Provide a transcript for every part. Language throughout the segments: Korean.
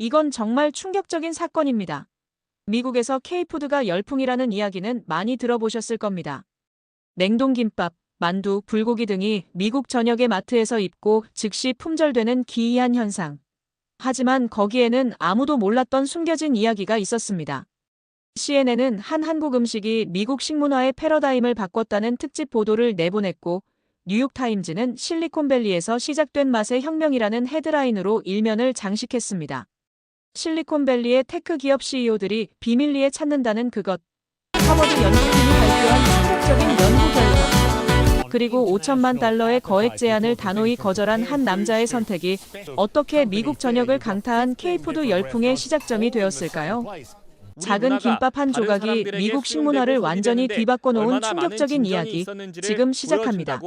이건 정말 충격적인 사건입니다. 미국에서 K푸드가 열풍이라는 이야기는 많이 들어보셨을 겁니다. 냉동김밥, 만두, 불고기 등이 미국 전역의 마트에서 입고 즉시 품절되는 기이한 현상. 하지만 거기에는 아무도 몰랐던 숨겨진 이야기가 있었습니다. CNN은 한 한국 음식이 미국 식문화의 패러다임을 바꿨다는 특집 보도를 내보냈고 뉴욕타임즈는 실리콘밸리에서 시작된 맛의 혁명이라는 헤드라인으로 일면을 장식했습니다. 실리콘밸리의 테크 기업 CEO들이 비밀리에 찾는다는 그것. 하버드 연구팀이 발표한 충격적인 연구 결과. 그리고 5천만 달러의 거액 제안을 단호히 거절한 한 남자의 선택이 어떻게 미국 전역을 강타한 K푸드 열풍의 시작점이 되었을까요? 작은 김밥 한 조각이 미국 식문화를 완전히 뒤바꿔 놓은 충격적인 이야기 지금 시작합니다.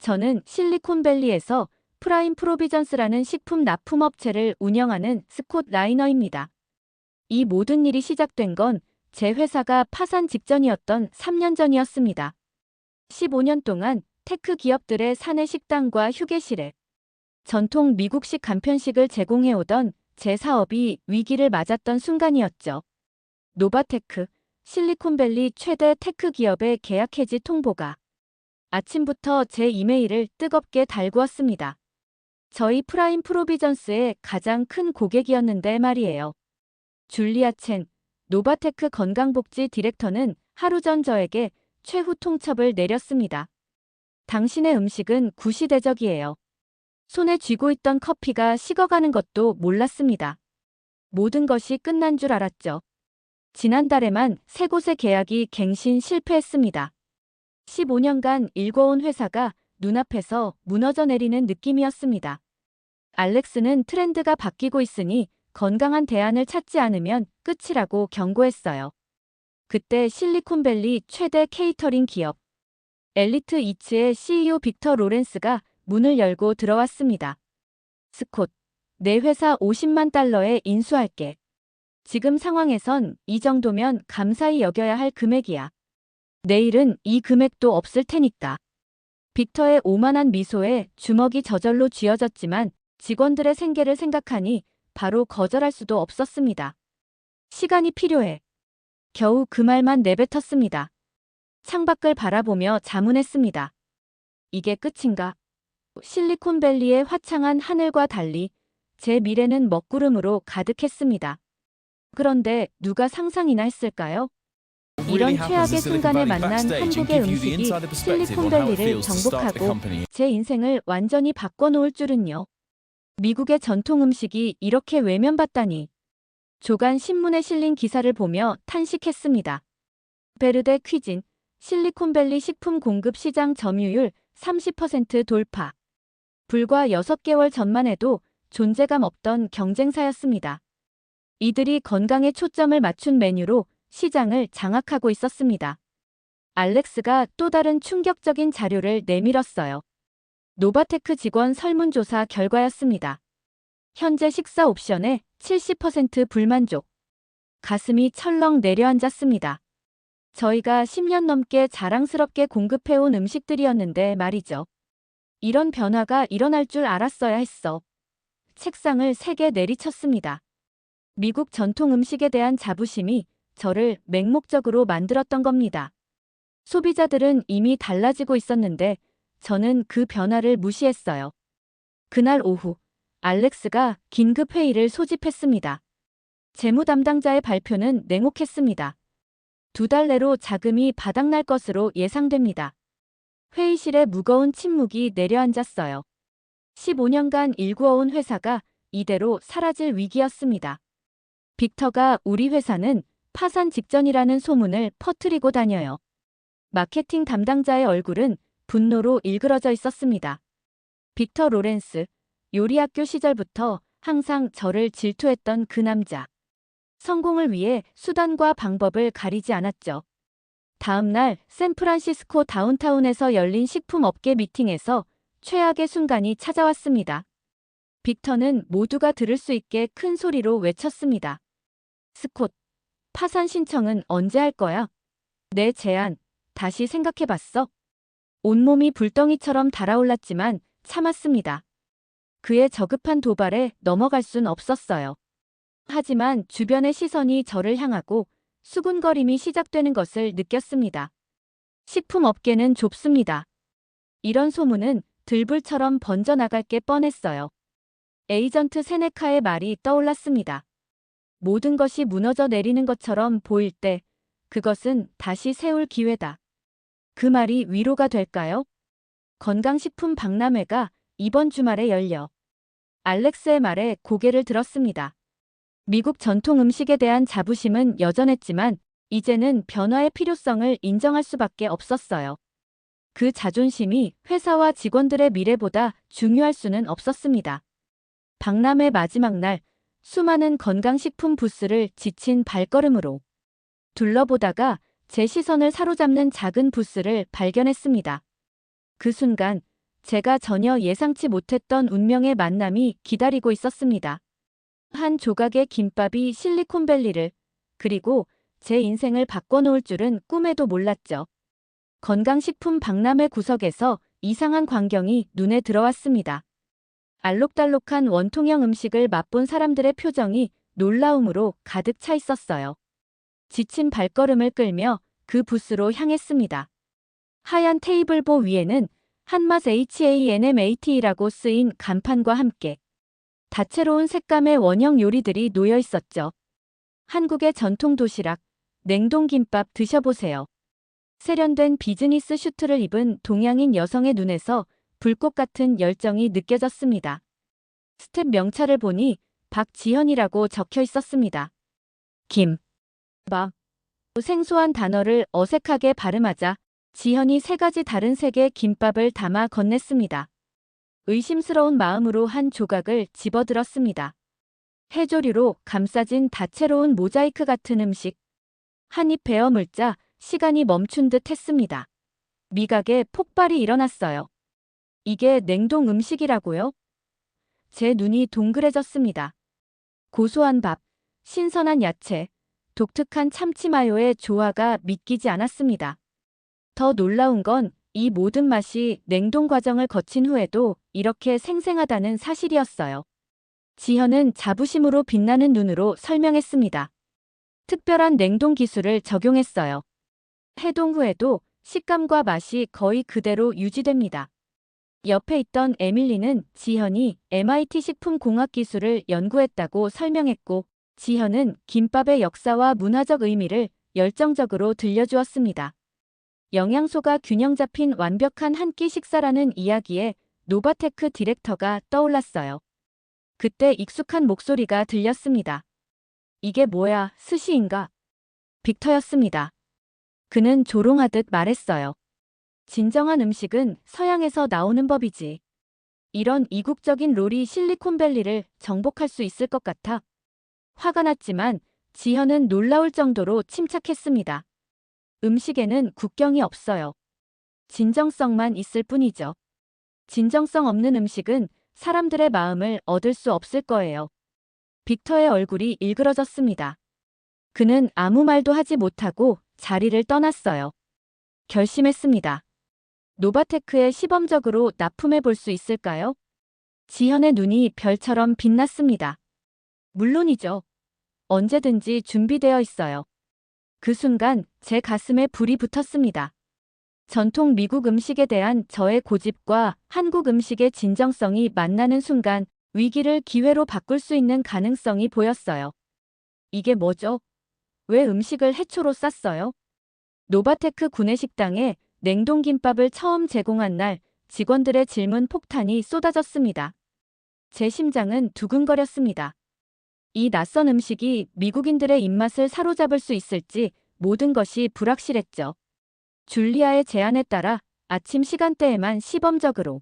저는 실리콘밸리에서 프라임 프로비전스라는 식품 납품업체를 운영하는 스콧 라이너입니다. 이 모든 일이 시작된 건 제 회사가 파산 직전이었던 3년 전이었습니다. 15년 동안 테크 기업들의 사내 식당과 휴게실에 전통 미국식 간편식을 제공해오던 제 사업이 위기를 맞았던 순간이었죠. 노바테크, 실리콘밸리 최대 테크 기업의 계약 해지 통보가 아침부터 제 이메일을 뜨겁게 달구었습니다. 저희 프라임 프로비전스의 가장 큰 고객이었는데 말이에요. 줄리아 첸, 노바테크 건강복지 디렉터는 하루 전 저에게 최후 통첩을 내렸습니다. 당신의 음식은 구시대적이에요. 손에 쥐고 있던 커피가 식어가는 것도 몰랐습니다. 모든 것이 끝난 줄 알았죠. 지난달에만 세 곳의 계약이 갱신 실패했습니다. 15년간 일궈온 회사가 눈앞에서 무너져 내리는 느낌이었습니다. 알렉스는 트렌드가 바뀌고 있으니 건강한 대안을 찾지 않으면 끝이라고 경고했어요. 그때 실리콘밸리 최대 케이터링 기업 엘리트 이츠의 CEO 빅터 로렌스가 문을 열고 들어왔습니다. 스콧, 내 회사 50만 달러에 인수할게. 지금 상황에선 이 정도면 감사히 여겨야 할 금액이야. 내일은 이 금액도 없을 테니까. 빅터의 오만한 미소에 주먹이 저절로 쥐어졌지만 직원들의 생계를 생각하니 바로 거절할 수도 없었습니다. 시간이 필요해. 겨우 그 말만 내뱉었습니다. 창밖을 바라보며 자문했습니다. 이게 끝인가? 실리콘밸리의 화창한 하늘과 달리 제 미래는 먹구름으로 가득했습니다. 그런데 누가 상상이나 했을까요? 이런 최악의 순간에 만난 한국의 음식이 실리콘밸리를 정복하고 제 인생을 완전히 바꿔놓을 줄은요. 미국의 전통 음식이 이렇게 외면받다니. 조간 신문에 실린 기사를 보며 탄식했습니다. 베르데 퀴진, 실리콘밸리 식품 공급 시장 점유율 30% 돌파. 불과 6개월 전만 해도 존재감 없던 경쟁사였습니다. 이들이 건강에 초점을 맞춘 메뉴로 시장을 장악하고 있었습니다. 알렉스가 또 다른 충격적인 자료를 내밀었어요. 노바테크 직원 설문조사 결과였습니다. 현재 식사 옵션에 70% 불만족. 가슴이 철렁 내려앉았습니다. 저희가 10년 넘게 자랑스럽게 공급해온 음식들이었는데 말이죠. 이런 변화가 일어날 줄 알았어야 했어. 책상을 세게 내리쳤습니다. 미국 전통 음식에 대한 자부심이 저를 맹목적으로 만들었던 겁니다. 소비자들은 이미 달라지고 있었는데 저는 그 변화를 무시했어요. 그날 오후, 알렉스가 긴급 회의를 소집했습니다. 재무 담당자의 발표는 냉혹했습니다. 두 달 내로 자금이 바닥날 것으로 예상됩니다. 회의실에 무거운 침묵이 내려앉았어요. 15년간 일구어온 회사가 이대로 사라질 위기였습니다. 빅터가 우리 회사는 파산 직전이라는 소문을 퍼뜨리고 다녀요. 마케팅 담당자의 얼굴은 분노로 일그러져 있었습니다. 빅터 로렌스, 요리학교 시절부터 항상 저를 질투했던 그 남자. 성공을 위해 수단과 방법을 가리지 않았죠. 다음 날 샌프란시스코 다운타운에서 열린 식품업계 미팅에서 최악의 순간이 찾아왔습니다. 빅터는 모두가 들을 수 있게 큰 소리로 외쳤습니다. 스콧, 파산 신청은 언제 할 거야? 내 제안, 다시 생각해봤어? 온몸이 불덩이처럼 달아올랐지만 참았습니다. 그의 저급한 도발에 넘어갈 순 없었어요. 하지만 주변의 시선이 저를 향하고 수군거림이 시작되는 것을 느꼈습니다. 식품업계는 좁습니다. 이런 소문은 들불처럼 번져나갈 게 뻔했어요. 에이전트 세네카의 말이 떠올랐습니다. 모든 것이 무너져 내리는 것처럼 보일 때 그것은 다시 세울 기회다. 그 말이 위로가 될까요? 건강식품 박람회가 이번 주말에 열려 알렉스의 말에 고개를 들었습니다. 미국 전통 음식에 대한 자부심은 여전했지만 이제는 변화의 필요성을 인정할 수밖에 없었어요. 그 자존심이 회사와 직원들의 미래보다 중요할 수는 없었습니다. 박람회 마지막 날 수많은 건강식품 부스를 지친 발걸음으로 둘러보다가 제 시선을 사로잡는 작은 부스를 발견했습니다. 그 순간 제가 전혀 예상치 못했던 운명의 만남이 기다리고 있었습니다. 한 조각의 김밥이 실리콘밸리를 그리고 제 인생을 바꿔놓을 줄은 꿈에도 몰랐죠. 건강식품 박람회 구석에서 이상한 광경이 눈에 들어왔습니다. 알록달록한 원통형 음식을 맛본 사람들의 표정이 놀라움으로 가득 차 있었어요. 지친 발걸음을 끌며 그 부스로 향했습니다. 하얀 테이블보 위에는 한맛 HANMAT라고 쓰인 간판과 함께 다채로운 색감의 원형 요리들이 놓여 있었죠. 한국의 전통 도시락, 냉동김밥 드셔보세요. 세련된 비즈니스 슈트를 입은 동양인 여성의 눈에서 불꽃 같은 열정이 느껴졌습니다. 스텝 명찰을 보니 박지현이라고 적혀 있었습니다. 김, 밥. 생소한 단어를 어색하게 발음하자 지현이 세 가지 다른 색의 김밥을 담아 건넸습니다. 의심스러운 마음으로 한 조각을 집어들었습니다. 해조류로 감싸진 다채로운 모자이크 같은 음식. 한 입 베어 물자 시간이 멈춘 듯 했습니다. 미각에 폭발이 일어났어요. 이게 냉동 음식이라고요? 제 눈이 동그래졌습니다. 고소한 밥, 신선한 야채, 독특한 참치 마요의 조화가 믿기지 않았습니다. 더 놀라운 건 이 모든 맛이 냉동 과정을 거친 후에도 이렇게 생생하다는 사실이었어요. 지현은 자부심으로 빛나는 눈으로 설명했습니다. 특별한 냉동 기술을 적용했어요. 해동 후에도 식감과 맛이 거의 그대로 유지됩니다. 옆에 있던 에밀리는 지현이 MIT 식품공학 기술을 연구했다고 설명했고, 지현은 김밥의 역사와 문화적 의미를 열정적으로 들려주었습니다. 영양소가 균형 잡힌 완벽한 한 끼 식사라는 이야기에 노바테크 디렉터가 떠올랐어요. 그때 익숙한 목소리가 들렸습니다. 이게 뭐야, 스시인가? 빅터였습니다. 그는 조롱하듯 말했어요. 진정한 음식은 서양에서 나오는 법이지. 이런 이국적인 롤이 실리콘밸리를 정복할 수 있을 것 같아. 화가 났지만 지현은 놀라울 정도로 침착했습니다. 음식에는 국경이 없어요. 진정성만 있을 뿐이죠. 진정성 없는 음식은 사람들의 마음을 얻을 수 없을 거예요. 빅터의 얼굴이 일그러졌습니다. 그는 아무 말도 하지 못하고 자리를 떠났어요. 결심했습니다. 노바테크에 시범적으로 납품해 볼 수 있을까요? 지현의 눈이 별처럼 빛났습니다. 물론이죠. 언제든지 준비되어 있어요. 그 순간 제 가슴에 불이 붙었습니다. 전통 미국 음식에 대한 저의 고집과 한국 음식의 진정성이 만나는 순간 위기를 기회로 바꿀 수 있는 가능성이 보였어요. 이게 뭐죠? 왜 음식을 해초로 쌌어요? 노바테크 구내식당에 냉동김밥을 처음 제공한 날 직원들의 질문 폭탄이 쏟아졌습니다. 제 심장은 두근거렸습니다. 이 낯선 음식이 미국인들의 입맛을 사로잡을 수 있을지 모든 것이 불확실했죠. 줄리아의 제안에 따라 아침 시간대에만 시범적으로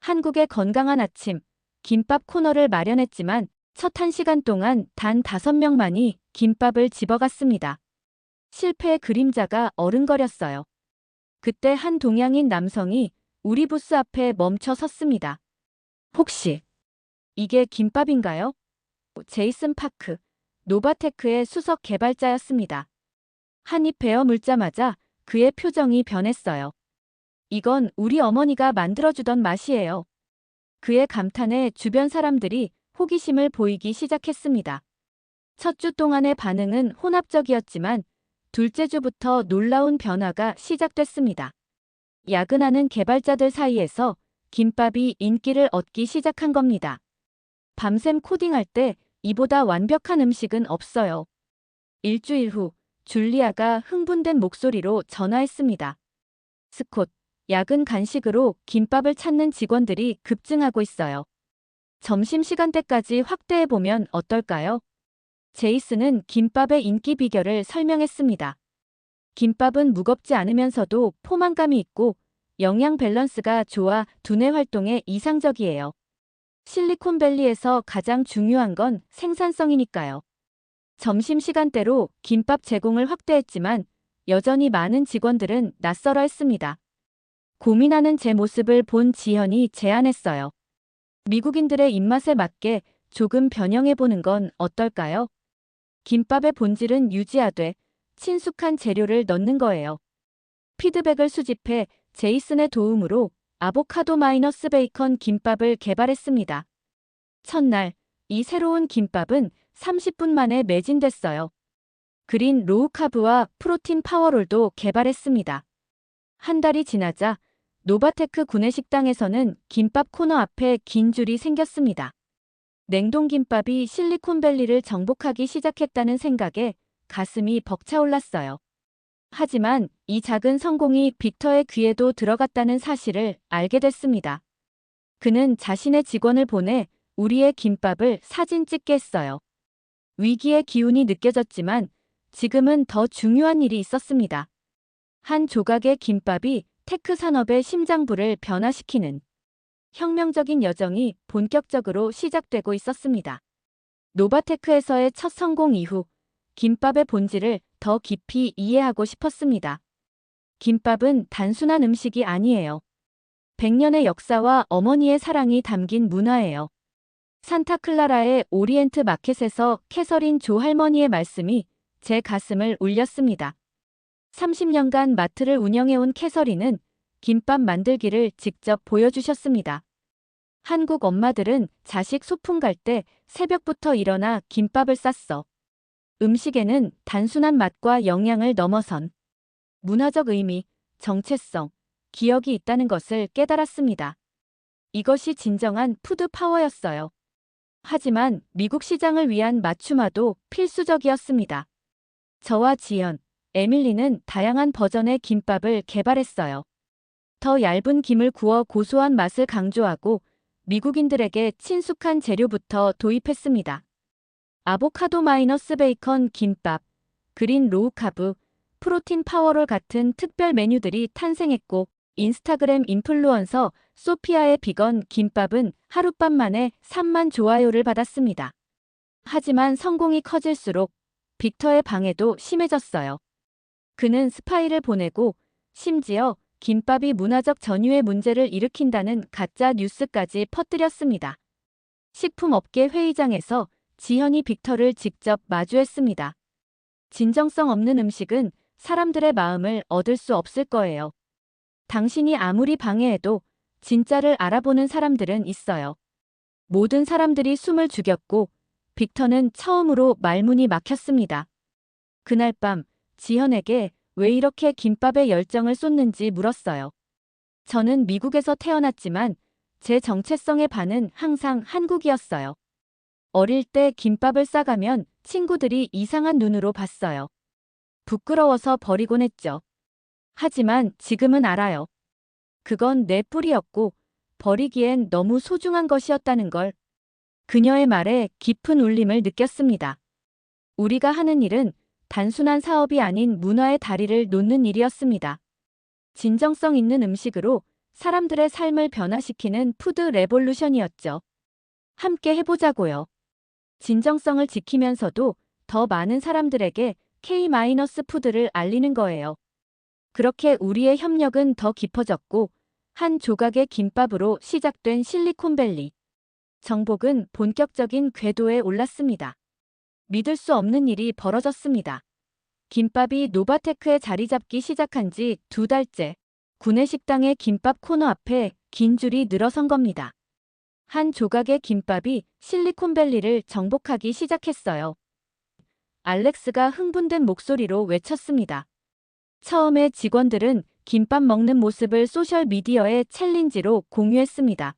한국의 건강한 아침, 김밥 코너를 마련했지만 첫 한 시간 동안 단 다섯 명만이 김밥을 집어갔습니다. 실패의 그림자가 어른거렸어요. 그때 한 동양인 남성이 우리 부스 앞에 멈춰 섰습니다. 혹시 이게 김밥인가요? 제이슨 파크, 노바테크의 수석 개발자였습니다. 한입 베어 물자마자 그의 표정이 변했어요. 이건 우리 어머니가 만들어주던 맛이에요. 그의 감탄에 주변 사람들이 호기심을 보이기 시작했습니다. 첫 주 동안의 반응은 혼합적이었지만 둘째 주부터 놀라운 변화가 시작됐습니다. 야근하는 개발자들 사이에서 김밥이 인기를 얻기 시작한 겁니다. 밤샘 코딩할 때 이보다 완벽한 음식은 없어요. 일주일 후 줄리아가 흥분된 목소리로 전화했습니다. 스콧, 야근 간식으로 김밥을 찾는 직원들이 급증하고 있어요. 점심시간대까지 확대해보면 어떨까요? 제이슨은 김밥의 인기 비결을 설명했습니다. 김밥은 무겁지 않으면서도 포만감이 있고 영양 밸런스가 좋아 두뇌 활동에 이상적이에요. 실리콘밸리에서 가장 중요한 건 생산성이니까요. 점심시간대로 김밥 제공을 확대했지만 여전히 많은 직원들은 낯설어 했습니다. 고민하는 제 모습을 본 지현이 제안했어요. 미국인들의 입맛에 맞게 조금 변형해보는 건 어떨까요? 김밥의 본질은 유지하되 친숙한 재료를 넣는 거예요. 피드백을 수집해 제이슨의 도움으로 아보카도 마이너스 베이컨 김밥을 개발했습니다. 첫날, 이 새로운 김밥은 30분 만에 매진됐어요. 그린 로우카브와 프로틴 파워롤도 개발했습니다. 한 달이 지나자 노바테크 구내식당에서는 김밥 코너 앞에 긴 줄이 생겼습니다. 냉동김밥이 실리콘밸리를 정복하기 시작했다는 생각에 가슴이 벅차올랐어요. 하지만 이 작은 성공이 빅터의 귀에도 들어갔다는 사실을 알게 됐습니다. 그는 자신의 직원을 보내 우리의 김밥을 사진 찍게 했어요. 위기의 기운이 느껴졌지만 지금은 더 중요한 일이 있었습니다. 한 조각의 김밥이 테크 산업의 심장부를 변화시키는 혁명적인 여정이 본격적으로 시작되고 있었습니다. 노바테크에서의 첫 성공 이후 김밥의 본질을 더 깊이 이해하고 싶었습니다. 김밥은 단순한 음식이 아니에요. 100년의 역사와 어머니의 사랑이 담긴 문화예요. 산타클라라의 오리엔트 마켓에서 캐서린 조 할머니의 말씀이 제 가슴을 울렸습니다. 30년간 마트를 운영해온 캐서린은 김밥 만들기를 직접 보여주셨습니다. 한국 엄마들은 자식 소풍 갈 때 새벽부터 일어나 김밥을 쌌어. 음식에는 단순한 맛과 영양을 넘어선 문화적 의미, 정체성, 기억이 있다는 것을 깨달았습니다. 이것이 진정한 푸드 파워였어요. 하지만 미국 시장을 위한 맞춤화도 필수적이었습니다. 저와 지연, 에밀리는 다양한 버전의 김밥을 개발했어요. 더 얇은 김을 구워 고소한 맛을 강조하고 미국인들에게 친숙한 재료부터 도입했습니다. 아보카도 마이너스 베이컨 김밥, 그린 로우카브, 프로틴 파워롤 같은 특별 메뉴들이 탄생했고 인스타그램 인플루언서 소피아의 비건 김밥은 하룻밤 만에 3만 좋아요를 받았습니다. 하지만 성공이 커질수록 빅터의 방해도 심해졌어요. 그는 스파이를 보내고 심지어 김밥이 문화적 전유의 문제를 일으킨다는 가짜 뉴스까지 퍼뜨렸습니다. 식품업계 회의장에서 지현이 빅터를 직접 마주했습니다. 진정성 없는 음식은 사람들의 마음을 얻을 수 없을 거예요. 당신이 아무리 방해해도 진짜를 알아보는 사람들은 있어요. 모든 사람들이 숨을 죽였고 빅터는 처음으로 말문이 막혔습니다. 그날 밤 지현에게 왜 이렇게 김밥에 열정을 쏟는지 물었어요. 저는 미국에서 태어났지만 제 정체성의 반은 항상 한국이었어요. 어릴 때 김밥을 싸가면 친구들이 이상한 눈으로 봤어요. 부끄러워서 버리곤 했죠. 하지만 지금은 알아요. 그건 내 뿌리였고 버리기엔 너무 소중한 것이었다는 걸. 그녀의 말에 깊은 울림을 느꼈습니다. 우리가 하는 일은 단순한 사업이 아닌 문화의 다리를 놓는 일이었습니다. 진정성 있는 음식으로 사람들의 삶을 변화시키는 푸드 레볼루션이었죠. 함께 해보자고요. 진정성을 지키면서도 더 많은 사람들에게 K-푸드를 알리는 거예요. 그렇게 우리의 협력은 더 깊어졌고 한 조각의 김밥으로 시작된 실리콘밸리. 정복은 본격적인 궤도에 올랐습니다. 믿을 수 없는 일이 벌어졌습니다. 김밥이 노바테크에 자리 잡기 시작한 지 두 달째 구내식당의 김밥 코너 앞에 긴 줄이 늘어선 겁니다. 한 조각의 김밥이 실리콘밸리를 정복하기 시작했어요. 알렉스가 흥분된 목소리로 외쳤습니다. 처음에 직원들은 김밥 먹는 모습을 소셜미디어에 챌린지로 공유했습니다.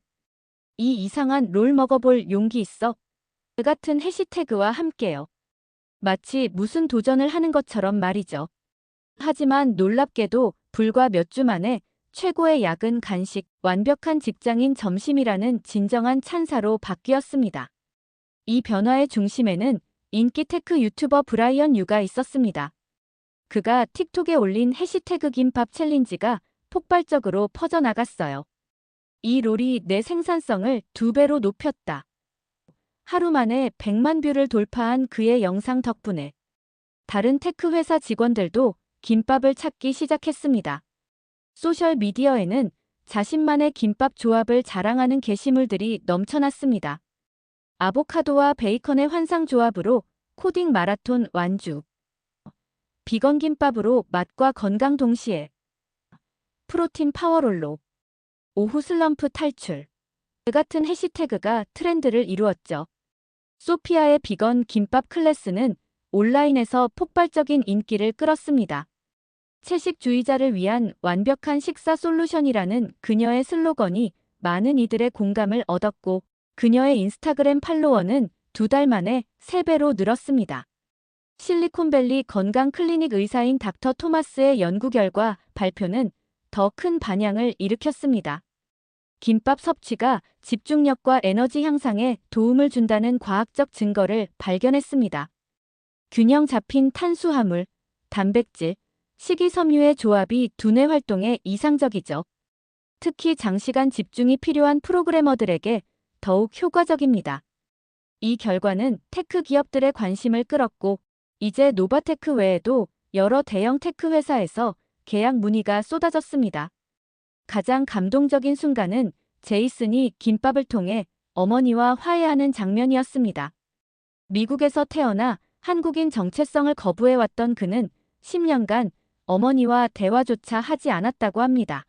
이 이상한 롤 먹어볼 용기 있어? 그 같은 해시태그와 함께요. 마치 무슨 도전을 하는 것처럼 말이죠. 하지만 놀랍게도 불과 몇 주 만에 최고의 야근 간식, 완벽한 직장인 점심이라는 진정한 찬사로 바뀌었습니다. 이 변화의 중심에는 인기 테크 유튜버 브라이언 유가 있었습니다. 그가 틱톡에 올린 해시태그 김밥 챌린지가 폭발적으로 퍼져나갔어요. 이 롤이 내 생산성을 두 배로 높였다. 하루 만에 100만 뷰를 돌파한 그의 영상 덕분에 다른 테크 회사 직원들도 김밥을 찾기 시작했습니다. 소셜 미디어에는 자신만의 김밥 조합을 자랑하는 게시물들이 넘쳐났습니다. 아보카도와 베이컨의 환상 조합으로 코딩 마라톤 완주. 비건 김밥으로 맛과 건강 동시에. 프로틴 파워롤로. 오후 슬럼프 탈출. 그 같은 해시태그가 트렌드를 이루었죠. 소피아의 비건 김밥 클래스는 온라인에서 폭발적인 인기를 끌었습니다. 채식주의자를 위한 완벽한 식사 솔루션이라는 그녀의 슬로건이 많은 이들의 공감을 얻었고 그녀의 인스타그램 팔로워는 두 달 만에 3배로 늘었습니다. 실리콘밸리 건강 클리닉 의사인 닥터 토마스의 연구 결과 발표는 더 큰 반향을 일으켰습니다. 김밥 섭취가 집중력과 에너지 향상에 도움을 준다는 과학적 증거를 발견했습니다. 균형 잡힌 탄수화물, 단백질, 식이섬유의 조합이 두뇌 활동에 이상적이죠. 특히 장시간 집중이 필요한 프로그래머들에게 더욱 효과적입니다. 이 결과는 테크 기업들의 관심을 끌었고, 이제 노바테크 외에도 여러 대형 테크 회사에서 계약 문의가 쏟아졌습니다. 가장 감동적인 순간은 제이슨이 김밥을 통해 어머니와 화해하는 장면이었습니다. 미국에서 태어나 한국인 정체성을 거부해왔던 그는 10년간 어머니와 대화조차 하지 않았다고 합니다.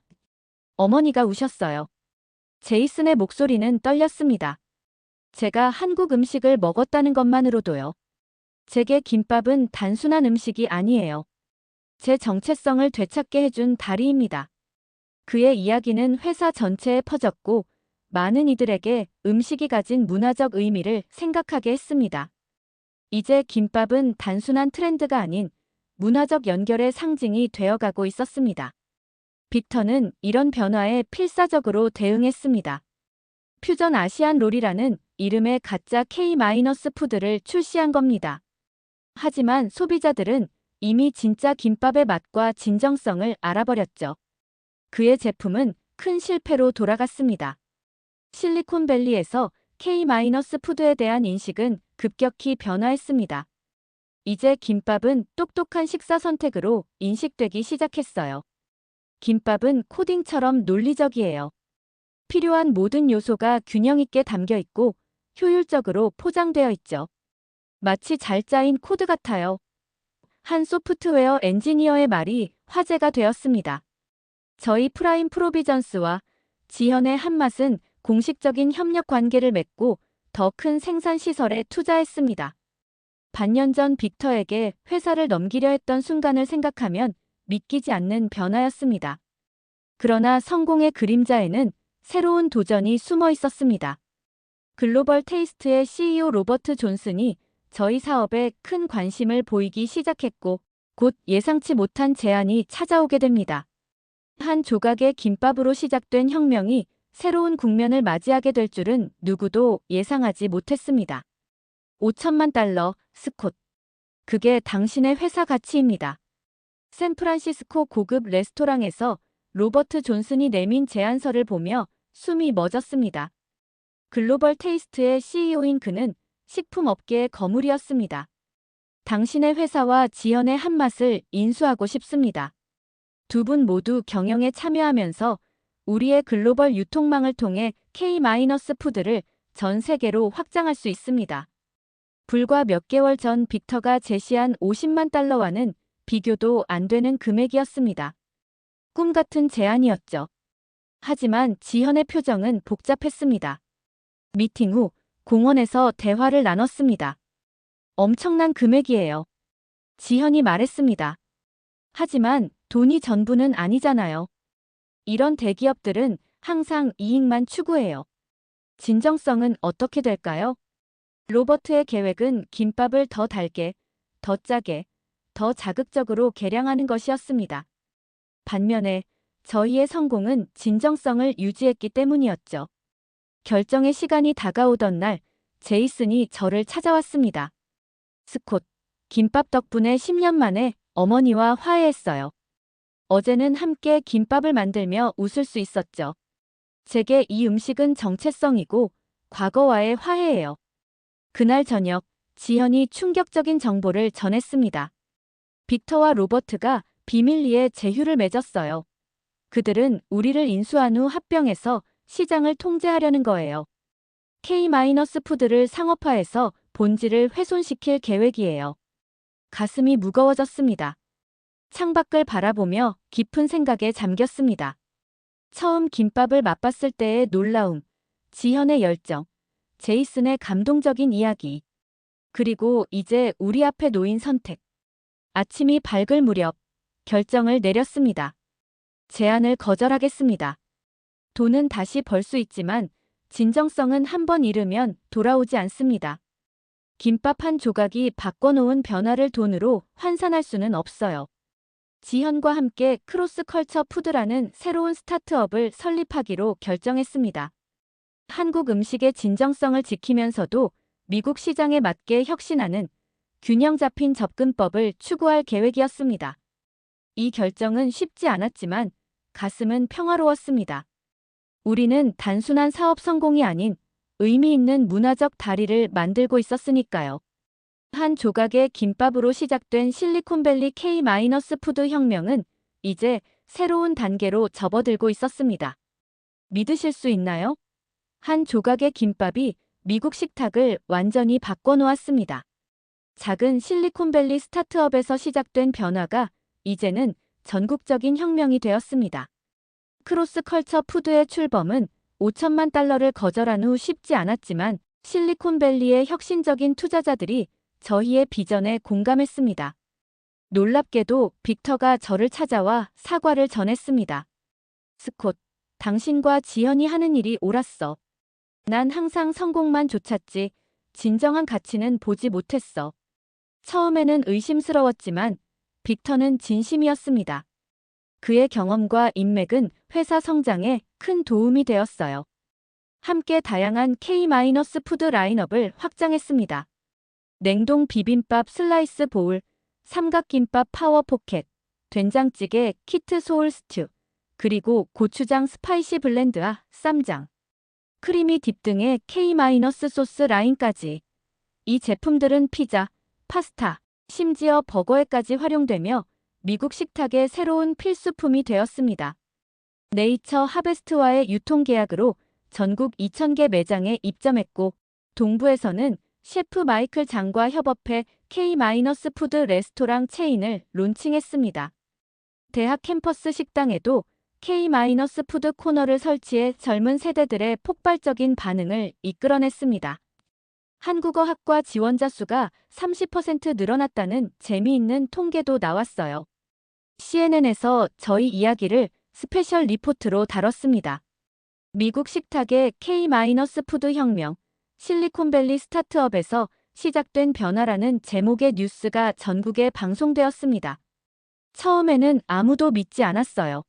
어머니가 우셨어요. 제이슨의 목소리는 떨렸습니다. 제가 한국 음식을 먹었다는 것만으로도요. 제게 김밥은 단순한 음식이 아니에요. 제 정체성을 되찾게 해준 다리입니다. 그의 이야기는 회사 전체에 퍼졌고 많은 이들에게 음식이 가진 문화적 의미를 생각하게 했습니다. 이제 김밥은 단순한 트렌드가 아닌 문화적 연결의 상징이 되어가고 있었습니다. 빅터는 이런 변화에 필사적으로 대응했습니다. 퓨전 아시안 롤이라는 이름의 가짜 K-푸드를 출시한 겁니다. 하지만 소비자들은 이미 진짜 김밥의 맛과 진정성을 알아버렸죠. 그의 제품은 큰 실패로 돌아갔습니다. 실리콘밸리에서 K-푸드에 대한 인식은 급격히 변화했습니다. 이제 김밥은 똑똑한 식사 선택으로 인식되기 시작했어요. 김밥은 코딩처럼 논리적이에요. 필요한 모든 요소가 균형 있게 담겨 있고 효율적으로 포장되어 있죠. 마치 잘 짜인 코드 같아요. 한 소프트웨어 엔지니어의 말이 화제가 되었습니다. 저희 프라임 프로비전스와 지현의 한맛은 공식적인 협력 관계를 맺고 더 큰 생산 시설에 투자했습니다. 반년 전 빅터에게 회사를 넘기려 했던 순간을 생각하면 믿기지 않는 변화였습니다. 그러나 성공의 그림자에는 새로운 도전이 숨어 있었습니다. 글로벌 테이스트의 CEO 로버트 존슨이 저희 사업에 큰 관심을 보이기 시작했고 곧 예상치 못한 제안이 찾아오게 됩니다. 한 조각의 김밥으로 시작된 혁명이 새로운 국면을 맞이하게 될 줄은 누구도 예상하지 못했습니다. 5천만 달러, 스콧. 그게 당신의 회사 가치입니다. 샌프란시스코 고급 레스토랑에서 로버트 존슨이 내민 제안서를 보며 숨이 멎었습니다. 글로벌 테이스트의 CEO인 그는 식품업계의 거물이었습니다. 당신의 회사와 지연의 한 맛을 인수하고 싶습니다. 두 분 모두 경영에 참여하면서 우리의 글로벌 유통망을 통해 K-푸드를 전 세계로 확장할 수 있습니다. 불과 몇 개월 전 빅터가 제시한 50만 달러와는 비교도 안 되는 금액이었습니다. 꿈 같은 제안이었죠. 하지만 지현의 표정은 복잡했습니다. 미팅 후 공원에서 대화를 나눴습니다. 엄청난 금액이에요. 지현이 말했습니다. 하지만 돈이 전부는 아니잖아요. 이런 대기업들은 항상 이익만 추구해요. 진정성은 어떻게 될까요? 로버트의 계획은 김밥을 더 달게, 더 짜게, 더 자극적으로 개량하는 것이었습니다. 반면에 저희의 성공은 진정성을 유지했기 때문이었죠. 결정의 시간이 다가오던 날, 제이슨이 저를 찾아왔습니다. 스콧, 김밥 덕분에 10년 만에 어머니와 화해했어요. 어제는 함께 김밥을 만들며 웃을 수 있었죠. 제게 이 음식은 정체성이고 과거와의 화해예요. 그날 저녁, 지현이 충격적인 정보를 전했습니다. 빅터와 로버트가 비밀리에 제휴를 맺었어요. 그들은 우리를 인수한 후 합병해서 시장을 통제하려는 거예요. K-푸드를 상업화해서 본질을 훼손시킬 계획이에요. 가슴이 무거워졌습니다. 창밖을 바라보며 깊은 생각에 잠겼습니다. 처음 김밥을 맛봤을 때의 놀라움, 지현의 열정, 제이슨의 감동적인 이야기, 그리고 이제 우리 앞에 놓인 선택. 아침이 밝을 무렵 결정을 내렸습니다. 제안을 거절하겠습니다. 돈은 다시 벌 수 있지만 진정성은 한 번 잃으면 돌아오지 않습니다. 김밥 한 조각이 바꿔놓은 변화를 돈으로 환산할 수는 없어요. 지현과 함께 크로스 컬처 푸드라는 새로운 스타트업을 설립하기로 결정했습니다. 한국 음식의 진정성을 지키면서도 미국 시장에 맞게 혁신하는 균형 잡힌 접근법을 추구할 계획이었습니다. 이 결정은 쉽지 않았지만 가슴은 평화로웠습니다. 우리는 단순한 사업 성공이 아닌 의미 있는 문화적 다리를 만들고 있었으니까요. 한 조각의 김밥으로 시작된 실리콘밸리 K-푸드 혁명은 이제 새로운 단계로 접어들고 있었습니다. 믿으실 수 있나요? 한 조각의 김밥이 미국 식탁을 완전히 바꿔놓았습니다. 작은 실리콘밸리 스타트업에서 시작된 변화가 이제는 전국적인 혁명이 되었습니다. 크로스컬처 푸드의 출범은 5천만 달러를 거절한 후 쉽지 않았지만 실리콘밸리의 혁신적인 투자자들이 저희의 비전에 공감했습니다. 놀랍게도 빅터가 저를 찾아와 사과를 전했습니다. 스콧, 당신과 지현이 하는 일이 옳았어. 난 항상 성공만 좇았지 진정한 가치는 보지 못했어. 처음에는 의심스러웠지만 빅터는 진심이었습니다. 그의 경험과 인맥은 회사 성장에 큰 도움이 되었어요. 함께 다양한 K-푸드 라인업을 확장했습니다. 냉동 비빔밥 슬라이스 보울, 삼각김밥 파워 포켓, 된장찌개 키트 소울 스튜, 그리고 고추장 스파이시 블렌드와 쌈장, 크리미 딥 등의 K- 소스 라인까지. 이 제품들은 피자, 파스타, 심지어 버거에까지 활용되며 미국 식탁의 새로운 필수품이 되었습니다. 네이처 하베스트와의 유통계약으로 전국 2,000개 매장에 입점했고, 동부에서는 셰프 마이클 장과 협업해 K-푸드 레스토랑 체인을 론칭했습니다. 대학 캠퍼스 식당에도 K-푸드 코너를 설치해 젊은 세대들의 폭발적인 반응을 이끌어냈습니다. 한국어 학과 지원자 수가 30% 늘어났다는 재미있는 통계도 나왔어요. CNN에서 저희 이야기를 스페셜 리포트로 다뤘습니다. 미국 식탁의 K-푸드 혁명, 실리콘밸리 스타트업에서 시작된 변화라는 제목의 뉴스가 전국에 방송되었습니다. 처음에는 아무도 믿지 않았어요.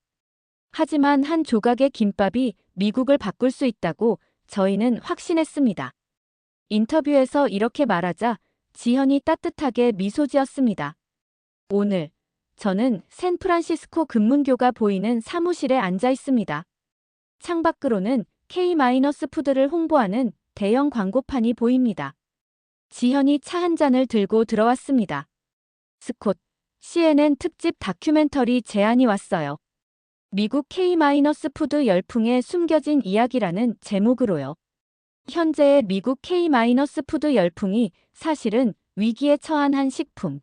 하지만 한 조각의 김밥이 미국을 바꿀 수 있다고 저희는 확신했습니다. 인터뷰에서 이렇게 말하자 지현이 따뜻하게 미소 지었습니다. 오늘 저는 샌프란시스코 금문교가 보이는 사무실에 앉아 있습니다. 창밖으로는 K-푸드를 홍보하는 대형 광고판이 보입니다. 지현이 차 한 잔을 들고 들어왔습니다. 스콧, CNN 특집 다큐멘터리 제안이 왔어요. 미국 K-푸드 열풍의 숨겨진 이야기라는 제목으로요. 현재의 미국 K-푸드 열풍이 사실은 위기에 처한 한 식품.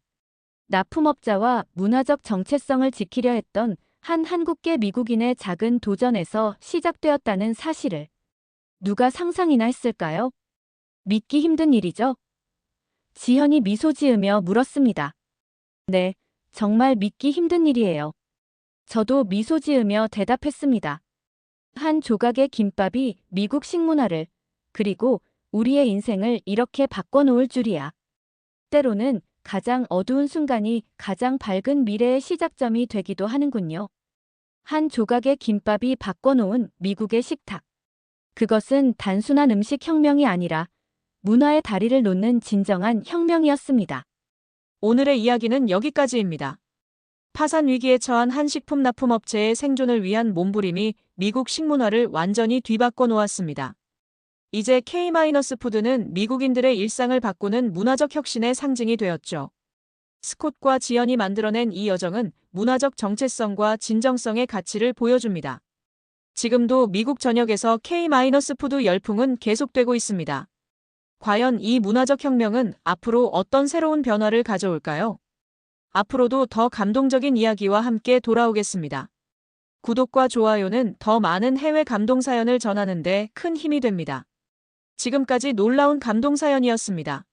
납품업자와 문화적 정체성을 지키려 했던 한 한국계 미국인의 작은 도전에서 시작되었다는 사실을 누가 상상이나 했을까요? 믿기 힘든 일이죠? 지현이 미소 지으며 물었습니다. 네, 정말 믿기 힘든 일이에요. 저도 미소 지으며 대답했습니다. 한 조각의 김밥이 미국 식문화를, 그리고 우리의 인생을 이렇게 바꿔놓을 줄이야. 때로는 가장 어두운 순간이 가장 밝은 미래의 시작점이 되기도 하는군요. 한 조각의 김밥이 바꿔놓은 미국의 식탁. 그것은 단순한 음식 혁명이 아니라 문화의 다리를 놓는 진정한 혁명이었습니다. 오늘의 이야기는 여기까지입니다. 파산 위기에 처한 한 식품 납품업체의 생존을 위한 몸부림이 미국 식문화를 완전히 뒤바꿔 놓았습니다. 이제 K-푸드는 미국인들의 일상을 바꾸는 문화적 혁신의 상징이 되었죠. 스콧과 지연이 만들어낸 이 여정은 문화적 정체성과 진정성의 가치를 보여줍니다. 지금도 미국 전역에서 K-푸드 열풍은 계속되고 있습니다. 과연 이 문화적 혁명은 앞으로 어떤 새로운 변화를 가져올까요? 앞으로도 더 감동적인 이야기와 함께 돌아오겠습니다. 구독과 좋아요는 더 많은 해외 감동 사연을 전하는 데 큰 힘이 됩니다. 지금까지 놀라운 감동 사연이었습니다.